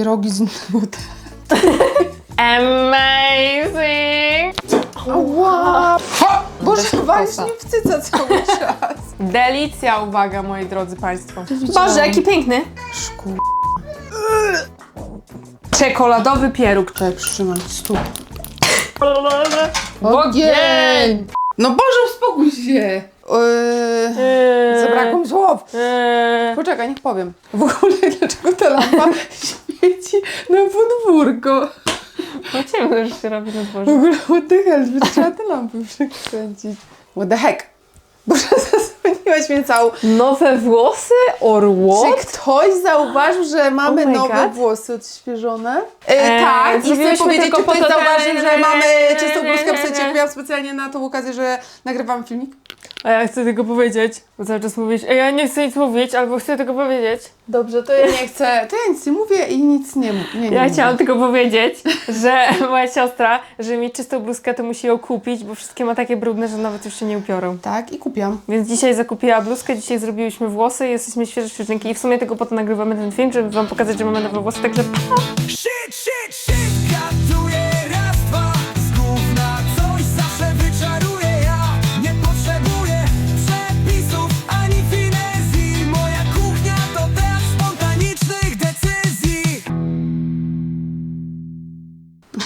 pierogi z Amazing! Wow! Ha! Boże, walisz mi w cyca cały czas. Delicja, uwaga, moi drodzy Państwo. Boże, jaki piękny! Szkół. Czekoladowy pieróg. Czekaj, przytrzymaj, stóp. Ogień! No Boże, uspokój się! Yy, Eee, zabrakło mi słów. eee. Poczekaj, niech powiem. W ogóle dlaczego ta lampa na podwórko? Zobaczymy, co już się robi na W dworze. ogóle what the hell, trzeba te lampy przekręcić. What the heck? Boże, zasłoniłaś mnie całą. Nowe włosy? Or Czy what? ktoś zauważył, że mamy Oh nowe God. włosy odświeżone? E, Eee, tak, i chcę powiedzieć, czy ktoś zauważył, że- mamy czystą bluzkę w sensie kupiłam specjalnie na tą okazję, że nagrywam filmik? A ja chcę tylko powiedzieć, bo cały czas mówisz, Ej, ja nie chcę nic mówić, albo chcę tylko powiedzieć. Dobrze, to ja nie chcę, to ja nic nie mówię i nic nie mówię. Nie, nie Ja mówię. chciałam tylko powiedzieć, że moja siostra, że mi czystą bluzkę, to musi ją kupić, bo wszystkie ma takie brudne, że nawet już się nie upiorą. Tak, i kupiłam. Więc dzisiaj zakupiła bluzkę, dzisiaj zrobiłyśmy włosy, jesteśmy świeże świeżynki i w sumie tylko po to nagrywamy ten film, żeby wam pokazać, że mamy nowe włosy, także Shit, shit, shit,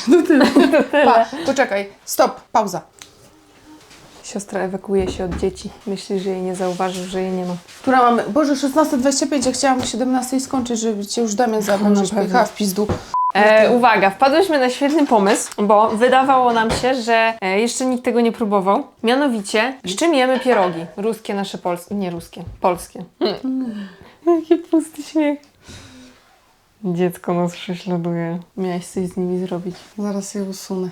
Pa, poczekaj, stop, pauza. siostra ewakuuje się od dzieci. Myśli, że jej nie zauważył, że jej nie ma. Która mamy? Boże, 16.25, ja chciałam o 17 skończyć, żeby cię już Damian zabrał, na żebyś pewno. pojechała w pizdu. E, uwaga, wpadłyśmy na świetny pomysł, bo wydawało nam się, że e, jeszcze nikt tego nie próbował. Mianowicie, z czym jemy pierogi? Ruskie nasze polskie, nie ruskie, polskie. Jaki pusty śmiech. Dziecko nas prześladuje. Miałaś coś z nimi zrobić. Zaraz je usunę.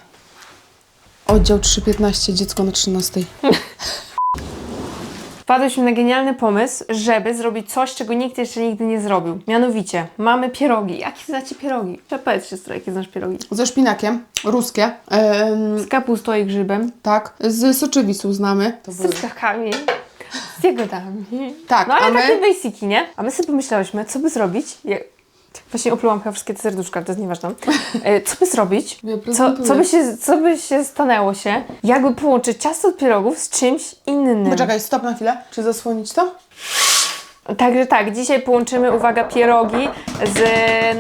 Oddział 3.15, dziecko na 13. Wpadłyśmy na genialny pomysł, żeby zrobić coś, czego nikt jeszcze nigdy nie zrobił. Mianowicie, mamy pierogi. Jakie znacie pierogi? Powiedz siostro, jakie znasz pierogi? Ze szpinakiem, ruskie, em, Z kapustą i grzybem. tak, z soczewicą znamy. To Z truskawkami. Z jagodami. Tak, No ale a my- takie basiki, nie? A my sobie pomyślałyśmy, co by zrobić? Jak... Właśnie oplułam chyba wszystkie te serduszka, to jest nieważne. E, Co by zrobić? Co, co, by się, co by się stanęło się, jakby połączyć ciasto od pierogów z czymś innym? Poczekaj, stop na chwilę. Czy zasłonić to? Także tak, dzisiaj połączymy, uwaga, pierogi z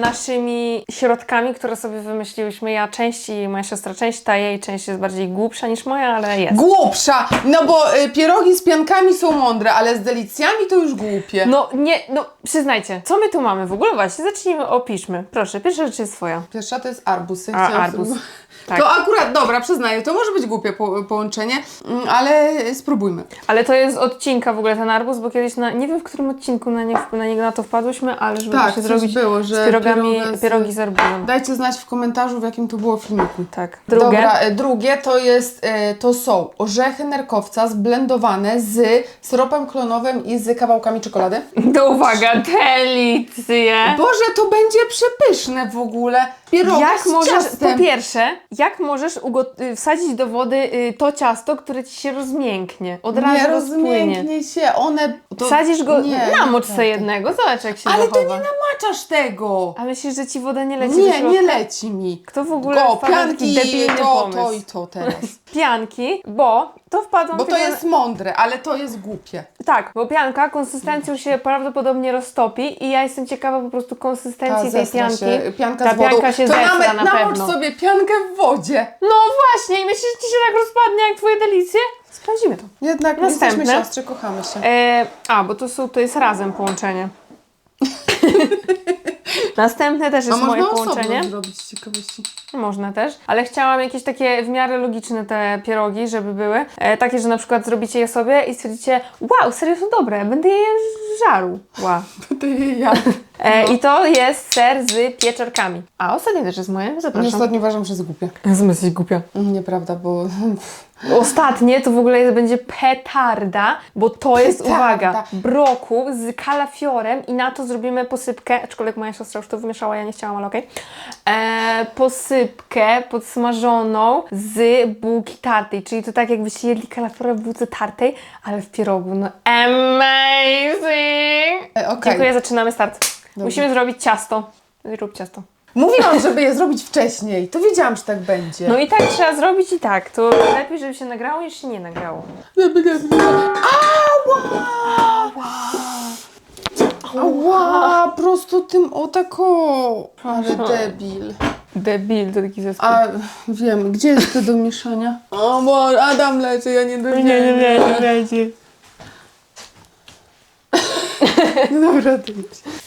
naszymi środkami, które sobie wymyśliłyśmy. Ja część i moja siostra część, ta jej część jest bardziej głupsza niż moja, ale jest. Głupsza! No bo y, pierogi z piankami są mądre, ale z delicjami to już głupie. No nie, no przyznajcie, co my tu mamy w ogóle? Właśnie, zacznijmy, opiszmy. Proszę, pierwsza rzecz jest twoja. Pierwsza to jest arbus. Ja A, chciałam arbuz. spróbować. Tak. To akurat, dobra, przyznaję, to może być głupie po, połączenie, mm, ale spróbujmy. Ale to jest odcinka w ogóle ten arbuz, bo kiedyś na, nie wiem w którym odcinku na, nie, na niego na to wpadłyśmy, ale żeby Tak, coś zrobić było, że z pierogami, pieroga z- pierogi z arbuzem. Dajcie znać w komentarzu, w jakim to było filmiku. Tak. Drugie. Dobra, e, drugie to jest, e, to są orzechy nerkowca zblendowane z syropem klonowym i z kawałkami czekolady. To uwaga, delicje! Boże, to będzie przepyszne w ogóle. Pierogi Jak możesz, po pierwsze, jak możesz y, wsadzić do wody y, to ciasto, które ci się rozmięknie? Od razu nie rozmięknie się, one... To, Wsadzisz go, nie, namocz nie jednego, zobacz jak się Ale ty zachowa. nie namaczasz tego! A myślisz, że ci woda nie leci Nie, nie leci mi. Kto w ogóle Go, wpadł pianki, debilny to, pomysł? to i to teraz. Pianki, bo to wpadło Bo to jest mądre, ale to jest głupie. Tak, bo pianka konsystencją się prawdopodobnie roztopi i ja jestem ciekawa po prostu konsystencji tej zestra pianki. Się, pianka Ta z wodą. pianka się to zestra nawet na namocz pewno. sobie piankę w wodzie. No właśnie, i myślisz, że ci się tak rozpadnie jak twoje delicje? Sprawdzimy to. Jednak Następne. jesteśmy siostry, kochamy się. E, a, bo to, są, to jest razem połączenie. Następne też A jest moje można połączenie. osobno zrobić z ciekawości. Można też, ale chciałam jakieś takie w miarę logiczne te pierogi, żeby były. E, takie, że na przykład zrobicie je sobie i stwierdzicie, wow, serio są dobre, będę je żarł. Wow. Ty ja. E, No. I to jest ser z pieczarkami. A ostatnie też jest moje, zapraszam. Ostatnio uważam, że jest głupie. Jezu, jesteś głupia. Nieprawda, bo Ostatnie to w ogóle będzie petarda, bo to jest, Petarda. uwaga, broku z kalafiorem i na to zrobimy posypkę, aczkolwiek moja siostra już to wymieszała, ja nie chciałam, ale okej. E, posypkę podsmażoną z bułki tartej, czyli to tak jakbyście jedli kalafiora w bułce tartej, ale w pierogu. No amazing! E, okej. Dziękuję, zaczynamy start. Musimy zrobić ciasto. Zrób ciasto. Mówiłam, żeby je zrobić wcześniej. To wiedziałam, że tak będzie. No i tak trzeba zrobić i tak. To lepiej, żeby się nagrało, niż się nie nagrało. Ała, prosto tym o tako. Ale debil. Debil, to taki zespół. A wiem, gdzie jest to do mieszania? O bo Adam leczy, ja nie dowiedziałem. nie będzie. No dobra, to idź.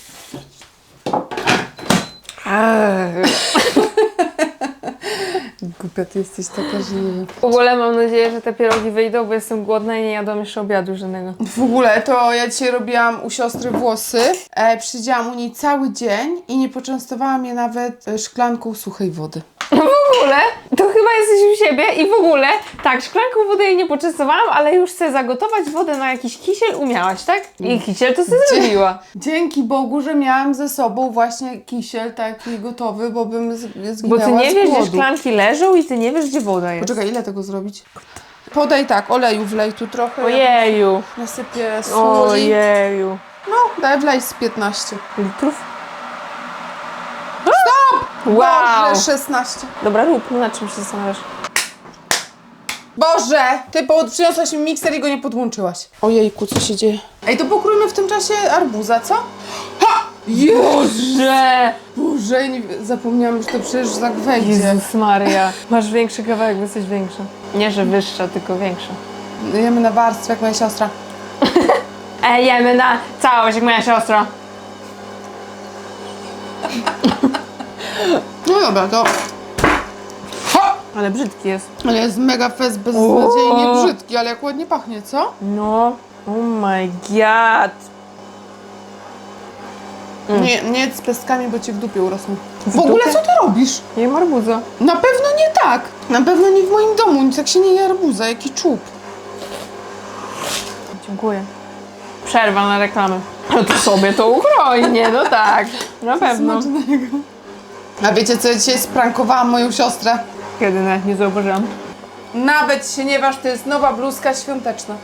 Głupia ty jesteś taka, że nie wiem. W ogóle mam nadzieję, że te pierogi wyjdą, bo jestem głodna i nie jadłam jeszcze obiadu żadnego. W ogóle to ja dzisiaj robiłam u siostry włosy. E, przysiedziałam u niej cały dzień i nie poczęstowałam je nawet e, szklanką suchej wody. W ogóle, to chyba jesteś u siebie i w ogóle, tak, szklanką wody jej nie poczęstowałam, ale już chcę zagotować wodę na jakiś kisiel umiałaś, tak? I kisiel to sobie zrobiła. Dzięki Bogu, że miałam ze sobą właśnie kisiel taki gotowy, bo bym z- Bo zginęła ty nie z wiesz, gdzie głodu. szklanki leżą i ty nie wiesz, gdzie woda jest. Poczekaj, ile tego zrobić? Podaj tak, oleju wlej tu trochę. Ojeju, Nasypię soli. ojeju. No, daj wlej z 15. Litrów? Wow! Boże, 16. Dobra, rób, no na czym się zastanawiasz? Boże! Ty pod, przyniosłaś mi mikser i go nie podłączyłaś. Ojejku, co się dzieje? Ej, to pokrójmy w tym czasie arbuza, co? Ha! Boże! Że! Boże, nie, zapomniałam, że to przecież tak wejdzie. Jezus Maria. Masz większy kawałek, bo jesteś większa. Nie, że wyższa, tylko większa. Jemy na warstwę, jak moja siostra. E, jemy na całość, jak moja siostra. No dobra, to... Ha! Ale brzydki jest. Ale jest mega fest beznadziejnie O! brzydki, ale jak ładnie pachnie, co? No. Oh my god. Nie, nie z pestkami, bo ci w dupie urosną. W, W ogóle dupie? co ty robisz? Jem arbuza. Na pewno nie tak. Na pewno nie w moim domu, nic tak się nie je arbuza, jaki czub. Dziękuję. Przerwa na reklamę. No to sobie to ukroi, nie? No tak. Na pewno. Smacznego. A wiecie co, ja dzisiaj sprankowałam moją siostrę. Kiedy nawet nie zauważyłam. Nawet się nie waż, to jest nowa bluzka świąteczna.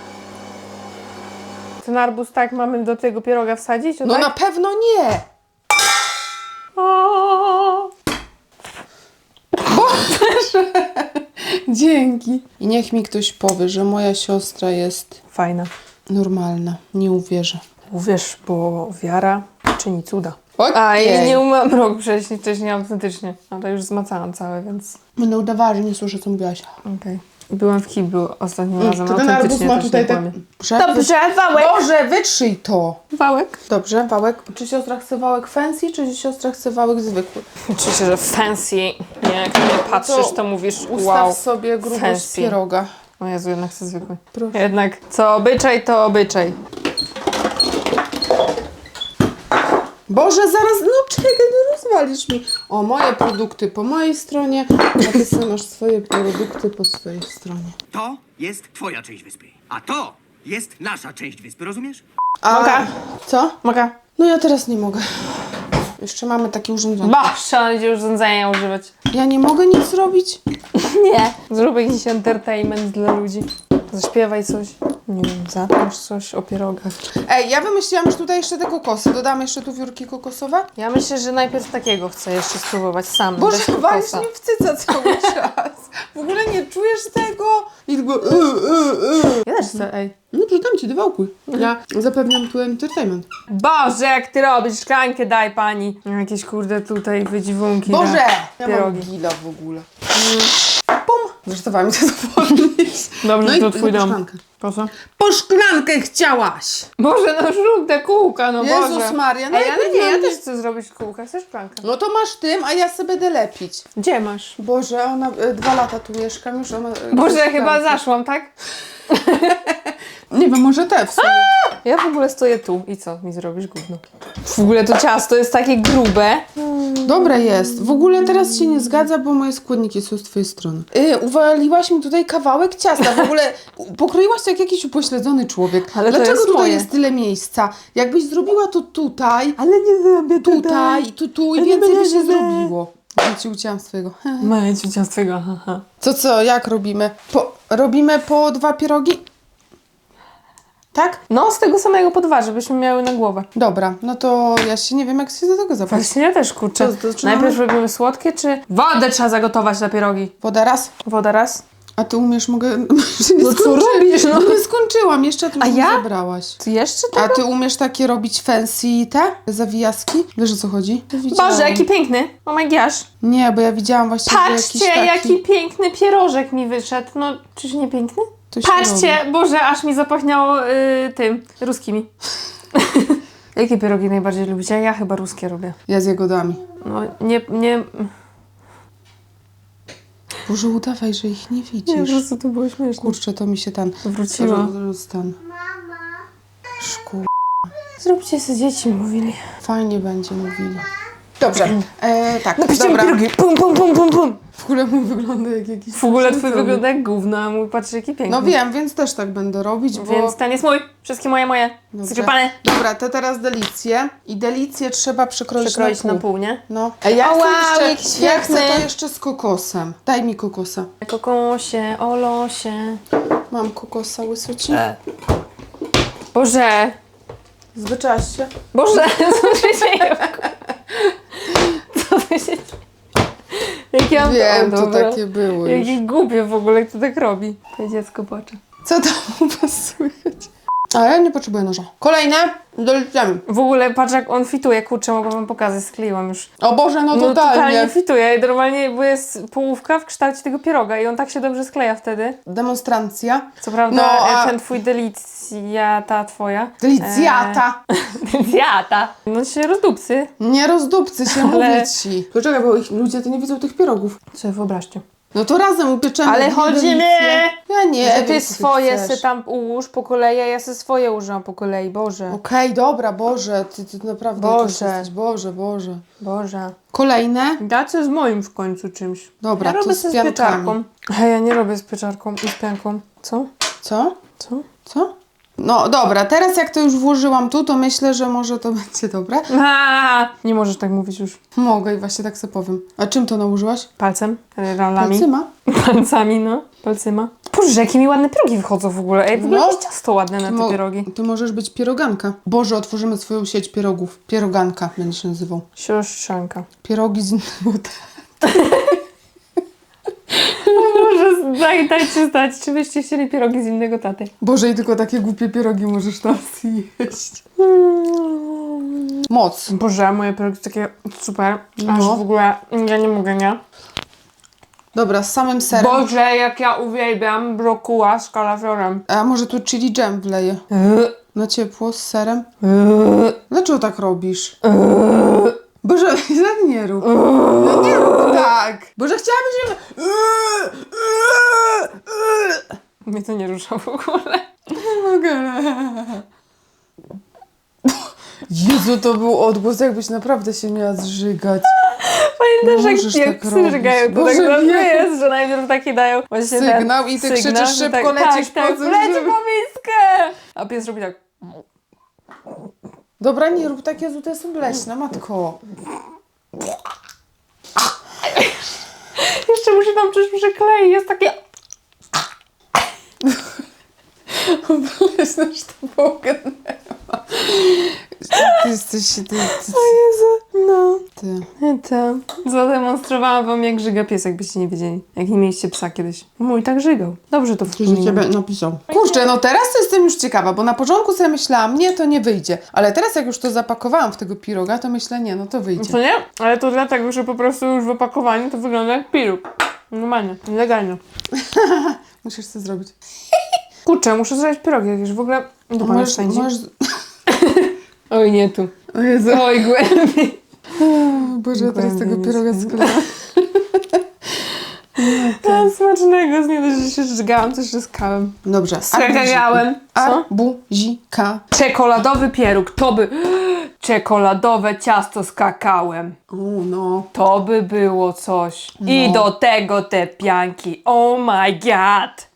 Ten arbuz tak mamy do tego pieroga wsadzić? No tak? na pewno nie. O! Dzięki. I niech mi ktoś powie, że moja siostra jest Fajna. normalna. Nie uwierzę. Uwierz, bo wiara czyni cuda. A, ja nie umyłam rok wcześniej, wcześniej autentycznie. Ale już zmacałam całe, więc Będę udawała, że nie słyszę, co mówiłaś. okej. Byłam w kiblu ostatnim razem, To ten arbuz autentycznie ma też tutaj nie tak... Dobrze. wałek! Boże, wytrzyj to. Wałek? Dobrze, wałek. Czy siostra chce wałek fancy, czy siostra chce wałek zwykły? Oczywiście, że fancy. Nie, jak na mnie patrzysz, to mówisz Ustaw wow. sobie grubość fancy. pieroga. O Jezu, jednak chcę zwykły. Proszę. Jednak co obyczaj, to obyczaj. Boże, zaraz, no czekaj, no rozwalisz mi. O, moje produkty po mojej stronie, a ty sobie masz swoje produkty po swojej stronie. To jest twoja część wyspy, a to jest nasza część wyspy, rozumiesz? A, Mogę? Co? Mogę? No ja teraz nie mogę. Jeszcze mamy takie urządzenie. Ba, trzeba będzie urządzenia używać. Ja nie mogę nic zrobić? Nie. Zrób jakiś entertainment dla ludzi. Zaśpiewaj coś. Nie wiem, zatłuszcz coś o pierogach. Ej, ja wymyśliłam, że tutaj jeszcze te kokosy. Dodam jeszcze tu wiórki kokosowe? Ja myślę, że najpierw takiego chcę jeszcze spróbować sam. Boże, bez walisz kokosa. mi w cyca cały czas. W ogóle nie czujesz tego? I tylko y, y, y. Ja też chcę, ej. No przydam ci, dywałkuj. Ja zapewniam tu entertainment. Boże, jak ty robisz? Szklankę daj pani. Jakieś kurde tutaj wydziwunki. Boże! na Ja mam Pierogi. gila w ogóle. Pum! Zresztowała mi to zapomnieć. Dobrze, No i to twój dom. szklankę. Po co? Po szklankę chciałaś! Boże, no zrób te kółka, no Jezus Boże. Maria, no Ej, ale nie, ja też chcę zrobić kółka. Chcesz szklankę? No to masz tym, a ja sobie będę lepić. Gdzie masz? Boże, ona e, dwa lata tu mieszkam już. Ona, e, Boże, szklankę. chyba zaszłam, tak? Nie wiem, może te w sumie. Ja w ogóle stoję tu i co? Mi zrobisz gówno. W ogóle to ciasto jest takie grube. Dobre jest. W ogóle teraz się nie zgadza, bo moje składniki są z twojej strony. Yy, uwaliłaś mi tutaj kawałek ciasta. W ogóle pokroiłaś to jak jakiś upośledzony człowiek. Ale Dlaczego jest tutaj moje. jest tyle miejsca? Jakbyś zrobiła to tutaj, Ale nie zrobię tutaj, tu, tu i więcej by się zrobiło. Ja ci ucięłam swojego. Ci ciastego, haha. To co, jak robimy? Po, robimy po dwa pierogi? Tak? No, z tego samego po dwa, żebyśmy miały na głowę. Dobra, no to ja się nie wiem, jak się do tego zabrać. Właśnie ja też kurczę. To- to zaczynamy? Najpierw robimy słodkie, czy... Wodę trzeba zagotować na pierogi. Woda raz. Woda raz. A ty umiesz, mogę... No co robisz, no? Nie skończyłam, jeszcze ty A już ja? zabrałaś. Ty jeszcze A tego? ty umiesz takie robić fancy te zawijaski? Wiesz o co chodzi? Widziałam. Boże, jaki piękny. Oh my gosh. Nie, bo ja widziałam Patrzcie, jakiś taki... jaki piękny pierożek mi wyszedł. No, czyż nie piękny? To się Patrzcie, Boże, aż mi zapachniało y, tym, ruskimi. Jakie pierogi najbardziej lubicie? Ja chyba ruskie robię. Ja z jagodami. No, nie, nie, Boże, udawaj, że ich nie nie, po widzisz. prostu to było śmieszne. Kurczę, to mi się ten... Wróciło. Ten... Szkół. Zróbcie sobie dzieci, mówili. Fajnie będzie mówili. Dobrze, e, tak, Napiszcie mi dobra. pierogi, pum, pum, pum, pum, pum. W ogóle mój wygląda jak jakiś... W ogóle twój wygląda jak gówno, a mój patrzy jaki piękny. No wiem, więc też tak będę robić, bo... Więc ten jest mój, wszystkie moje, moje. Dobrze. Sklepane. Dobra, to teraz delicje. I delicje trzeba przekroić, Przekroić na na pół. nie? No. A ja O, chcę wow, jeszcze, jaki ja chcę to jeszcze z kokosem. Daj mi kokosa. Kokosie, olosie. Mam kokosa łysoci. Boże, Zwyczałaś się? Boże, co się dzieje? Co to się? Jak ja mam Wiem, o, to dobra. takie było już. Jakie głupie w ogóle, jak to tak robi. To dziecko płacze. Co tam u was słychać? A ja nie potrzebuję noża. Kolejne. Delicjami. W ogóle patrz jak on fituje, kurczę, mogę wam pokazać, skleiłam już. O Boże, no, No totalnie. totalnie fituje, normalnie, bo jest połówka w kształcie tego pieroga i on tak się dobrze skleja wtedy. Demonstrancja. Co prawda No, a- ten twój delicjata twoja. Delicjata. E, delicjata. No się rozdupcy. Nie rozdupcy się, Ale- mówię ci. Poczekaj, bo ich, ludzie to nie widzą tych pierogów. Sobie wyobraźcie. No to razem upieczemy Ale chodzi mi- Ja nie że wiem, ty co swoje se tam ułóż po kolei, a ja se swoje użyłam po kolei. Boże. Okej, dobra, Boże, ty, ty naprawdę Boże. jesteś, Boże, Boże. Boże. Kolejne? Dacie z moim w końcu czymś. Dobra, ja to robię z sobie z piankami. pieczarką. A ja nie robię z pieczarką i z pianką. Co? Co? Co? Co? No dobra, teraz jak to już włożyłam tu, to myślę, że może to będzie dobre. A, nie możesz tak mówić już. Mogę i właśnie tak sobie powiem. A czym to nałożyłaś? Palcem, e, ralami. Palcyma? Palcami, no. Palcyma. Boże, jakie mi ładne pierogi wychodzą w ogóle. Ej, w ogóle No. jakieś ciasto ładne na te Mo- pierogi. Ty możesz być pieroganka. Boże, otworzymy swoją sieć pierogów. Pieroganka będzie się nazywał. Siostrzanka. Pierogi z Może daj, dajcie znać, czy byście chcieli pierogi z innego taty. Boże, i tylko takie głupie pierogi możesz tam zjeść. Moc. Boże, moje pierogi są takie super. Aż No. w ogóle ja nie mogę, nie? Dobra, z samym serem. Boże, jak ja uwielbiam brokuła z kalafiorem. A może tu chili jam wleję? Na ciepło, z serem? Dlaczego tak robisz? Boże, tak nie rób. No nie rób tak. Boże, chciałabym, żeby... Mnie to nie rusza w ogóle. Nie mogę. Jezu, to był odgłos, jakbyś naprawdę się miała zżygać. Pamiętasz, jak, jak tak psy robić. żygają, to Boże, tak jest, że najpierw taki dają właśnie Sygnał ten i ty sygnał, krzyczysz szybko, tak, lecisz tak, po tak, leci żeby- po miskę! A pies robi tak. Dobra, nie rób tak, Jezu, to jest obleśne, matko. Jeszcze musi tam coś przyklei, jest takie... Że to połknęła. Ty jesteś... Ty, ty, Jezu, no. ty. To. Zademonstrowałam wam, jak żyga pies, jakbyście nie wiedzieli. Jak nie mieliście psa kiedyś. Mój tak żygał. Dobrze to Że wspominam. ciebie napisał. Kurczę, no teraz to jestem już ciekawa, bo na początku sobie myślałam, nie, to nie wyjdzie. Ale teraz jak już to zapakowałam w tego piroga, to myślę, nie, no to wyjdzie. Co nie? Ale to dlatego, że po prostu już w opakowaniu to wygląda jak piruk. Normalnie, legalnie. Musisz to zrobić. Kurczę, muszę zrobić pierogi jakieś. W ogóle dupa Możesz, wszędzie. możesz... Oj, nie tu. O Jezu, Oj, głębiej. Boże, ja teraz tego Głębiej piroga nic. sklepam. A, smacznego, z nie dość, że się żygałam, to jeszcze z kawem. Dobrze. Skakałem. Co? Arbuzika. Czekoladowy pieróg, to by... Czekoladowe ciasto z kakałem. O no. To by było coś. I do tego te pianki. Oh my god.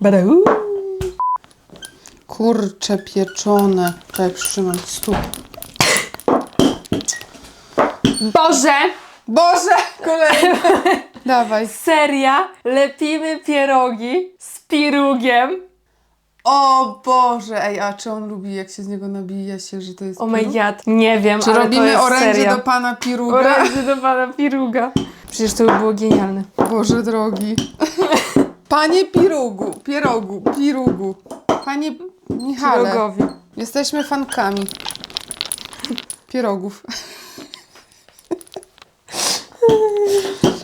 Badau. Kurcze pieczone. Czekaj, przytrzymam stóp. Boże, Boże! Kolejny. Dawaj. seria, lepimy pierogi z pirugiem. O Boże, ej, a czy on lubi, jak się z niego nabija się, że to jest Oh my god. Nie wiem, Czy ale to robimy jest orędzie seria. do pana Piruga? Orędzie do pana Piruga. Przecież to by było genialne. Boże drogi. Panie Pirugu, Pierogu, Pirugu. Panie Michale. Jesteśmy fankami. Pierogów.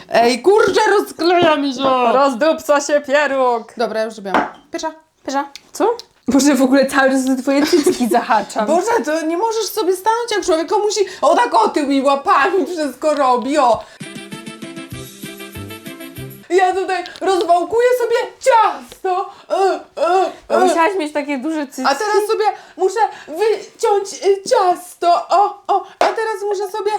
Ej, kurczę, rozkleja mi się! Rozdupca się pieróg. Dobra, ja już zrobiłam. Pierwsza. Pyża. Co? Boże, w ogóle cały czas te twoje cycki zahaczam. Boże, to nie możesz sobie stanąć jak człowiek, on musi o tak o tymi łapami wszystko robi, o! Ja tutaj rozwałkuję sobie ciasto, e, e, No, e. Musiałaś mieć takie duże cycki. a teraz sobie muszę wyciąć y, ciasto, o, o, a teraz muszę sobie,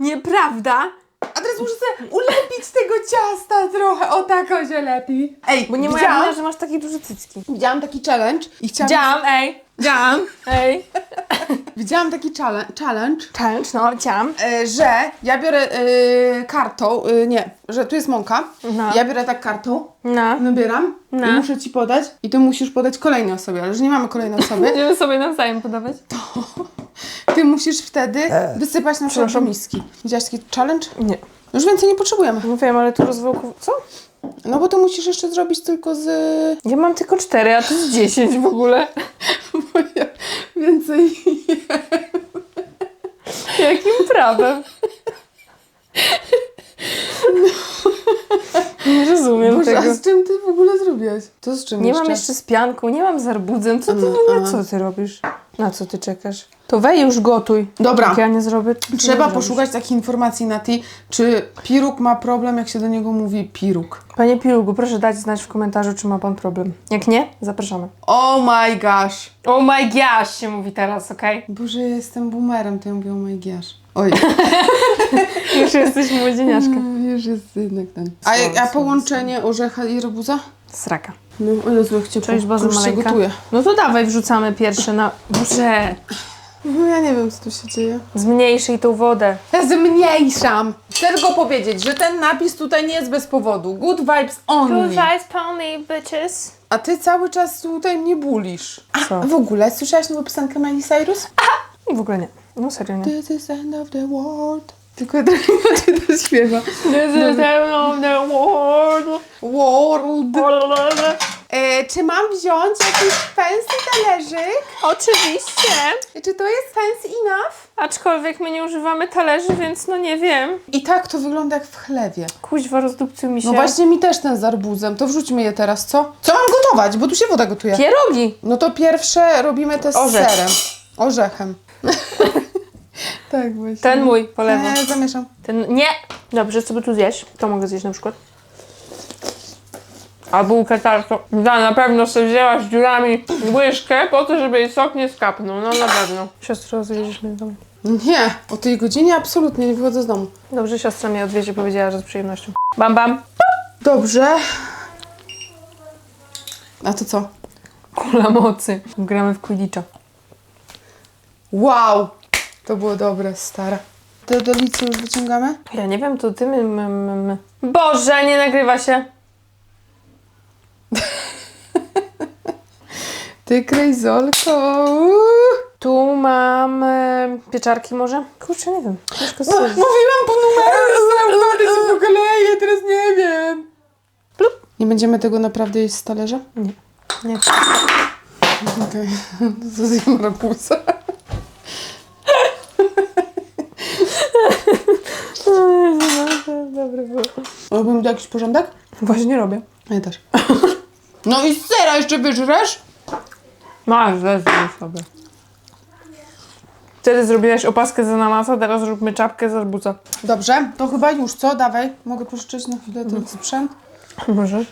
Nieprawda. a teraz muszę sobie ulepić tego ciasta trochę, o tak o się lepi. Ej, Bo nie moja widziałam, wina, że masz takie duże cycki. widziałam taki challenge i chciałam... Dziam, ej. Widziałam. Ej. Widziałam taki challenge, challenge Challenge, no, ciam. e, że ja biorę e, kartą, e, nie, że tu jest mąka, No. ja biorę tak kartą, No. nabieram No. i muszę ci podać i ty musisz podać kolejnej osobie, ale że nie mamy kolejnej osoby, Będziemy sobie nawzajem podawać. ty musisz wtedy wysypać na przykład do miski. Widziałaś taki challenge? Nie. Już więcej nie potrzebujemy. Wiem, ale tu rozwałku... Co? No bo to musisz jeszcze zrobić tylko z... Ja mam tylko cztery, a to jest dziesięć w ogóle. Bo ja więcej... Jakim prawem? Nie rozumiem Boże, tego. a z czym ty w ogóle zrobiłaś? To z czym Nie jeszcze? mam jeszcze z pianką, nie mam z arbudzem. Co ty ogóle, a. co ty robisz? Na co ty czekasz? To wej już gotuj. Dobra. Jak ja nie zrobię, to ty Trzeba nie zrobisz. poszukać takich informacji na ty, czy piruk ma problem, jak się do niego mówi piruk. Panie Pilugu, proszę dać znać w komentarzu, czy ma pan problem. Jak nie, zapraszamy. Oh my gosh. Oh my gosh się mówi teraz, okej? Boże, ja jestem boomerem, to ja mówię oh my gosh. Oj, Już jesteś młodzieniaszka. wiesz, jest jednak ten. A, a połączenie orzecha i arbuza? Sraka. No, o Jezu, jak ciepło. Cześć, Boże Już się Maleńka. gotuje. No to dawaj, wrzucamy pierwsze na... Boże, No ja nie wiem, co tu się dzieje. zmniejszyj tą wodę. Ja zmniejszam. Chcę tylko powiedzieć, że ten napis tutaj nie jest bez powodu. Good vibes only. pony, bitches. A ty cały czas tutaj mnie bulisz. A Co? w ogóle, słyszałaś nową piosenkę Miley Cyrus? W ogóle nie. No serio nie. This is end of the world. Tylko ja trochę inaczej to śpiewa. This is the end of the world. World. E, czy mam wziąć jakiś fancy talerzyk? Oczywiście. Czy to jest fancy enough? Aczkolwiek my nie używamy talerzy, więc no nie wiem. I tak to wygląda jak w chlewie. Kuźwa, rozdupcył mi się. No właśnie mi też ten z arbuzem. To wrzućmy je teraz, co? Co mam gotować? Bo tu się woda gotuje. Pierogi. No to pierwsze robimy te z Orzech. serem. Orzechem. tak właśnie. Ten mój, po lewo. Nie, zamieszam. Ten, nie. Dobrze, co by tu zjeść? To mogę zjeść na przykład. A bułkę tartą. Da, na pewno sobie wzięłaś dziurami łyżkę po to, żeby jej sok nie skapnął. No na pewno. Siostro, zjedziesz mnie do domu. Nie, o tej godzinie absolutnie nie wychodzę z domu. Dobrze, siostra mnie odwiedzie, powiedziała, że z przyjemnością. Bam, bam. Dobrze. A to co? Kula mocy. Gramy w Quidditcha. Wow! To było dobre, stara. Te dolicy już wyciągamy? Ja nie wiem, to ty my, my, my, my. Boże, nie nagrywa się. Ty, krejzolko. Tu mam e, pieczarki może? Kurczę, nie wiem. Ciężko No, mówiłam po numerze, zaraz się po kolei, teraz nie wiem. Plup. Nie będziemy tego naprawdę jeść z talerza? Nie. Nie. Okej, to zjem rapusa. Dobry był. Robimy jakiś porządek? Właśnie robię. Ja też. No i z sera jeszcze wyżresz? Masz, wezmę sobie. Wtedy zrobiłaś opaskę z ananasa, teraz róbmy czapkę z arbuza. Dobrze, to chyba już, co? Dawaj. Mogę pożyczyć na chwilę ten sprzęt? Możesz?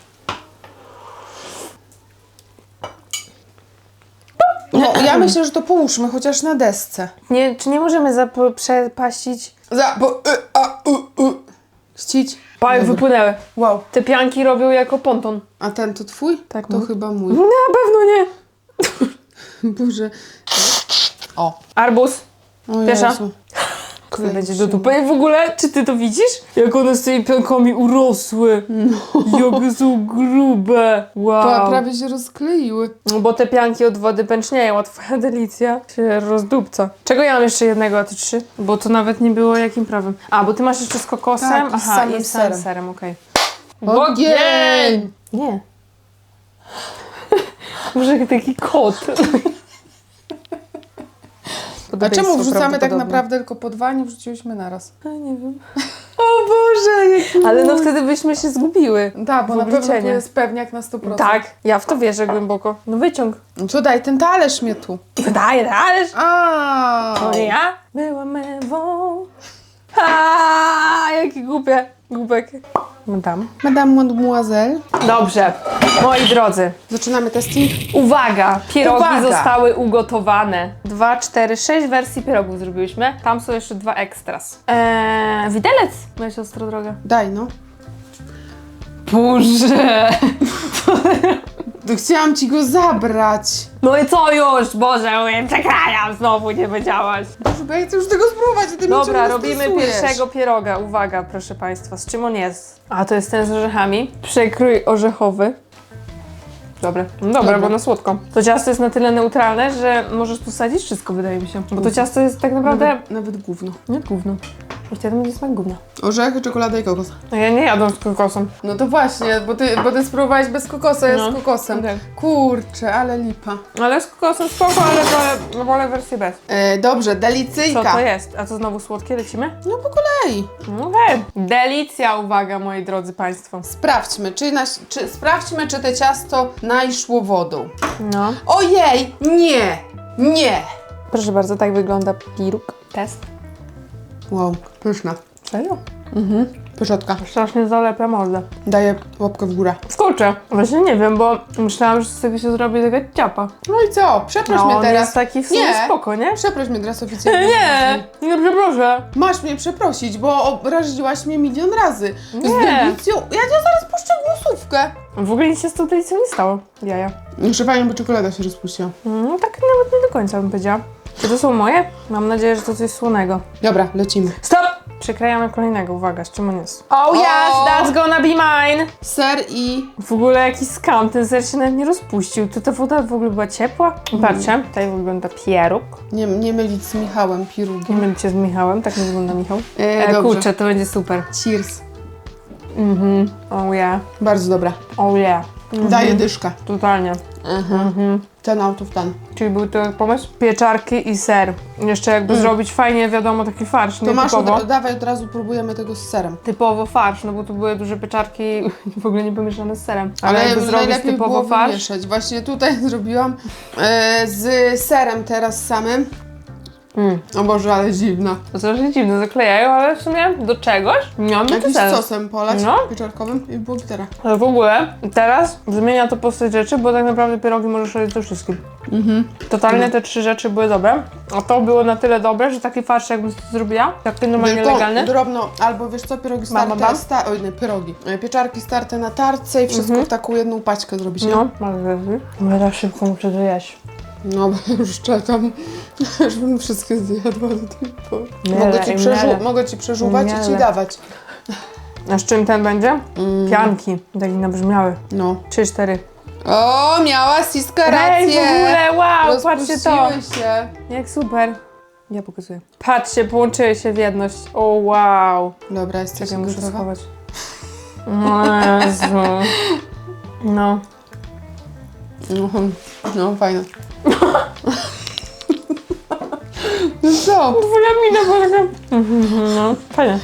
No, ja myślę, że to połóżmy, chociaż na desce. Nie, czy nie możemy zapo- przepaścić? Za, bo, y, a, u, u. Paj, Dobra. wypłynęły. Wow. Te pianki robią jako ponton. A ten to twój? Tak, To mój. chyba mój. Na pewno nie. Boże. O. Arbuz. o Pierwsza. Jezu. Będzie do dupy. I w ogóle, czy ty to widzisz? Jak one z tymi piankami urosły. No. Jakie są grube. Wow. Pa, prawie się rozkleiły. No bo te pianki od wody pęcznieją, a twoja delicja się rozdupca. Czego ja mam jeszcze jednego, a ty trzy? Bo to nawet nie było jakim prawem. A, bo ty masz jeszcze z kokosem? Tak, i z Aha, samym i z samym serem. serem, okej. Ogień! Nie. Może jak taki kot. A czemu wrzucamy tak naprawdę tylko po dwa, nie wrzuciłyśmy naraz? A, nie wiem. O Boże, jaki Ale no wtedy byśmy się zgubiły. Tak, bo na pewno obliczeniach. jest pewniak na 100%. Tak, ja w to wierzę głęboko. No wyciąg. No to daj ten talerz mnie tu. Daj, dajesz. A. To ja byłam ewą. A, jakie głupie. Głupek. Madame. Madame Mademoiselle. Dobrze, moi drodzy. Zaczynamy testing. Uwaga, pierogi Uwaga. zostały ugotowane. Dwa, cztery, sześć wersji pierogów zrobiłyśmy. Tam są jeszcze dwa ekstras. Eee, widelec, moja siostro droga. Daj no. Boże. To chciałam ci go zabrać. No i co już? Boże, mówię, przekrajam, znowu nie powiedziałaś. Boże, bo ja chcę już tego spróbować, a ty Dobra, robimy stresujesz. pierwszego pieroga. Uwaga, proszę Państwa, z czym on jest? A, to jest ten z orzechami. Przekrój orzechowy. Dobre. No dobra, Dobra. bo na słodko. To ciasto jest na tyle neutralne, że możesz tu sadzić wszystko, wydaje mi się. Bo to ciasto jest tak naprawdę... Nawet, nawet gówno. Nie gówno. Właściwie to będzie smak gówna. Orzechy, czekolada i kokos. No ja nie jadam z kokosem. No to właśnie, bo ty, bo ty spróbowałeś bez kokosa, ja No. z kokosem. Tak. Kurczę, ale lipa. Ale z kokosem spoko, ale wolę, wolę wersję bez. E, dobrze, Co delicyjka. to jest? A co znowu słodkie? Lecimy? No po kolei. Okej. Delicja, uwaga, moi drodzy Państwo. Sprawdźmy, czy, naś, czy, sprawdźmy, czy te ciasto najszło wodą. No. Ojej, nie, nie. Proszę bardzo, tak wygląda piruk. Test. Wow, pyszna. Serio? Pyszotka. Strasznie zalepia mordę. Daję łapkę w górę. Skoczę. Właśnie nie wiem, bo myślałam, że z tego się zrobi taka ciapa. No i co? Przeproś No, mnie on teraz. jest taki w sumie Nie. spoko, nie? Przeproś mnie teraz oficjalnie. Nie, nie przeproszę. Masz mnie przeprosić, bo obraziłaś mnie milion razy. Z Nie. delicją. Ja cię zaraz puszczę głosówkę. W ogóle nic się z tą delicją nie stało. Jaja. Jeszcze fajnie, bo czekolada się rozpuściła. No tak nawet nie do końca bym powiedziała. Czy to są moje? Mam nadzieję, że to coś słonego. Dobra, lecimy. Stop! Przekrajamy kolejnego, uwaga, z czym on jest? Oh yes, O! that's gonna be mine! Ser i... W ogóle jakiś skam, ten ser się nawet nie rozpuścił. Tu ta woda w ogóle była ciepła. Patrzcie, tutaj wygląda pieróg. Nie, nie mylić z Michałem. Nie mylicie z Michałem, tak nie wygląda Michał. E, E, dobrze. kurczę, to będzie super. Cheers. Mhm. Oh yeah. Bardzo dobra. Oh yeah. Mhm. Daję dyszkę. Totalnie. Mhm. Ten out of ten. Czyli był to pomysł? Pieczarki i ser. Jeszcze jakby zrobić fajnie, wiadomo, taki farsz, To masz, typowo. od, dawaj od razu próbujemy tego z serem. Typowo farsz, no bo tu były duże pieczarki w ogóle nie pomieszane z serem. Ale, Ale jakby zrobić najlepiej typowo było farsz, wymieszać. Właśnie tutaj zrobiłam e, z serem teraz samym. Mm. O Boże, ale dziwna. to strasznie dziwne, zaklejają, ale w sumie do czegoś nie mam Jakimś sensu. sosem polać No. pieczarkowym i było gitara. Ale w ogóle teraz zmienia to postać rzeczy, bo tak naprawdę pierogi możesz robić ze wszystkim. Mhm. Totalnie te trzy rzeczy były dobre, a to było na tyle dobre, że taki farsz jakbym to zrobiła, taki normalnie Tylko legalny. drobno, albo wiesz co, pierogi starte, bam, bam. sta, oj nie, pierogi. E, Pieczarki starte na tarce i wszystko w taką jedną paćkę zrobić? Mhm. No, masz rację. Ale tak szybko muszę to jeść. No, bo już czekam, żebym wszystkie zjadła do tej pory. Miele Mogę ci, i przeżu- miele. mogę ci przeżuwać i ci Miele. dawać. A z czym ten będzie? Pianki, taki nabrzmiały. No. Trzy, cztery. O, miała Siska Ej, rację! w ogóle, wow, patrzcie to. Rozpuściły się. Jak super. Ja pokazuję. Patrzcie, połączyły się w jedność. O wow. Dobra, jesteś Czekaj, muszę gotowa? schować. O Jezu. No. No, no fajne. No co? Twoja mina była No, fajnie.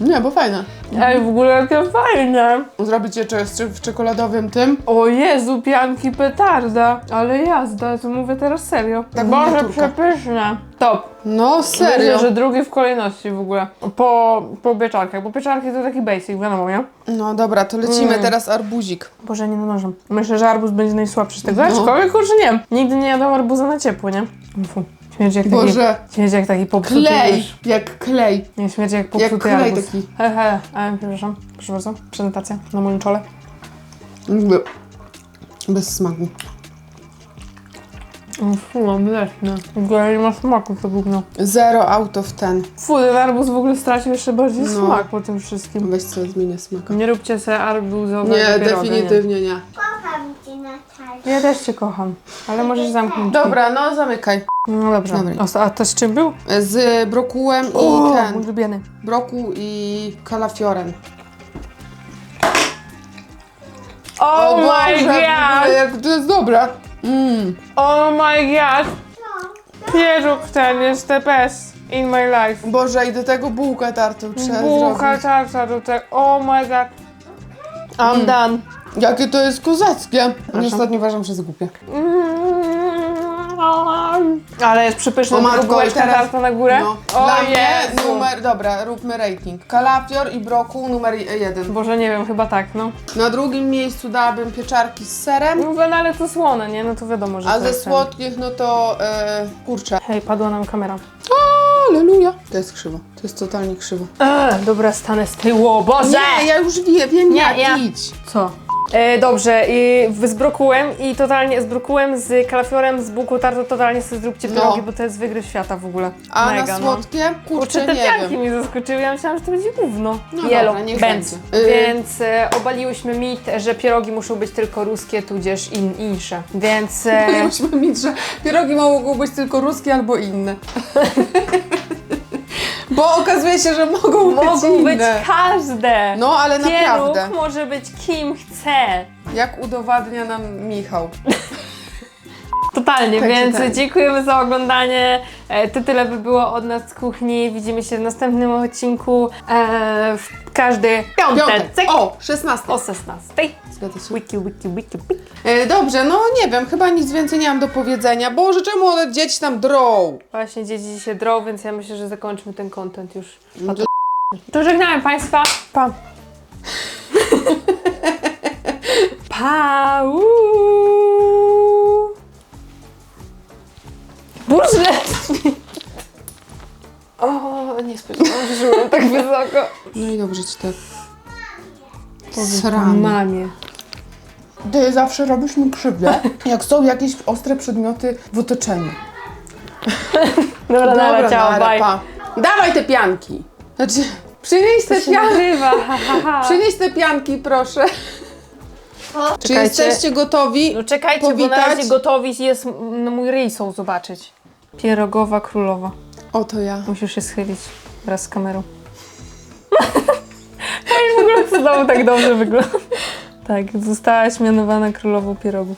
Nie, bo fajne. Ej, w ogóle jakie fajne. Zrobić je cze- w czekoladowych tym. O Jezu, pianki petarda. Ale jazda, to mówię teraz serio. Tak Boże, miniaturka. przepyszne. Top. No serio. Myślę, że drugi w kolejności w ogóle. Po, po pieczarkach, bo pieczarki to taki basic, wiadomo, nie? No dobra, to lecimy Mm. teraz arbuzik. Boże, nie nadążam. Myślę, że arbuz będzie najsłabszy z tego, No. aczkolwiek kurczę nie. Nigdy nie jadłam arbuza na ciepło, nie? Fu. Śmierdzi jak taki, Boże, śmierdzi jak taki popsuty klej, już. jak klej. Nie, śmierdzi jak popsuty klej arbuz. taki. He, he, e, przepraszam, proszę bardzo. Prezentacja na moim czole. Jakby Bez smaku. O, fu, omletne. W ogóle nie ma smaku to gówno. Zero out of ten. Fu, ten arbuz w ogóle stracił jeszcze bardziej No. smak po tym wszystkim. Weź sobie zmienię smak. Nie róbcie sobie arbuzowego Nie, pieroga, definitywnie nie. Kocham cię, Natalia. Nie. Ja też cię kocham, ale możesz zamknąć. Dobra, no zamykaj. No dobrze. Dobra. O, a to z czym był? Z brokułem i O, mój ten. ulubiony. Brokuł i kalafiorem. Oh, my Boże, god! jak to jest dobre. Mm. Oh my god! Pieróg ten jest the best in my life. Boże, i do tego bułkę tartą trzeba Bułka zrobić. tarta do tego. Oh my god. I'm done. Jakie to jest kozackie. Niestety uważam, że jest głupie. Ale jest przypyszna O matko, tylko bułeczka i teraz- na górę. No. O Dla mnie Jezu. numer, dobra, róbmy rating. Kalafior i brokuł numer jeden. Boże, nie wiem, chyba tak, no. Na drugim miejscu dałabym pieczarki z serem, No no, ale to słone, nie? No to wiadomo, że a to ze jest ten. słodkich no to e, kurczę. Hej, padła nam kamera. Aleluja. To jest krzywo. To jest totalnie krzywo. Eee, dobra, stanę z tyłu, o Boże! Nie, ja już wiem, wiem Nie, jak ja- idź. Co? E, dobrze, i w- z brokułem i totalnie z brokułem, z kalafiorem, z bułką tartą, totalnie sobie zróbcie No. pierogi, bo to jest wygryw świata w ogóle. A Mega, na no. słodkie? Kurczę, Kurczę, te nie pianki wiem. mnie zaskoczyły, ja myślałam, że to będzie gówno. No Yellow, dobra, niech Benz. będzie. Y- Więc e, obaliłyśmy mit, że pierogi muszą być tylko ruskie, tudzież in, insze. Więc e, mieć, że pierogi mogą być tylko ruskie albo inne. Bo okazuje się, że mogą być mogą być inne. każde. No, ale Pieróg naprawdę. może być kim chce. Jak udowadnia nam Michał. Totalnie, Także więc tak. dziękujemy za oglądanie. E, To tyle by było od nas z kuchni. Widzimy się w następnym odcinku e, w każdy piątek. Piątek. O, 16. O 16. Zgadza się. Wiki, wiki, wiki, wiki. E, dobrze, no nie wiem, chyba nic więcej nie mam do powiedzenia. Boże, czemu one dzieci tam drą? Właśnie dzieci się drą, więc ja myślę, że zakończmy ten content już. No to- To żegnamy Państwa. Pa. pa. uuu. Boże! O, nie spodziewałam się, że tak wysoko. No i dobrze ci tak. Powiedz Sramy. mamie. Ty zawsze robisz mi krzywdę, jak są jakieś ostre przedmioty w otoczeniu. Dobra, dobra, ciao, nara, bye. pa. Dawaj te pianki. Znaczy, przynieś te się pianki. nagrywa, ha, ha, ha. Przynieś te pianki, proszę. Czy Czekajcie. jesteście gotowi? No czekajcie, bo na powitać? razie gotowi jest m, no, mój ryj są zobaczyć. Pierogowa królowa. Oto ja. Musisz się schylić wraz z kamerą. No i w ogóle to znowu tak dobrze wygląda. Tak, zostałaś mianowana królową pierogów.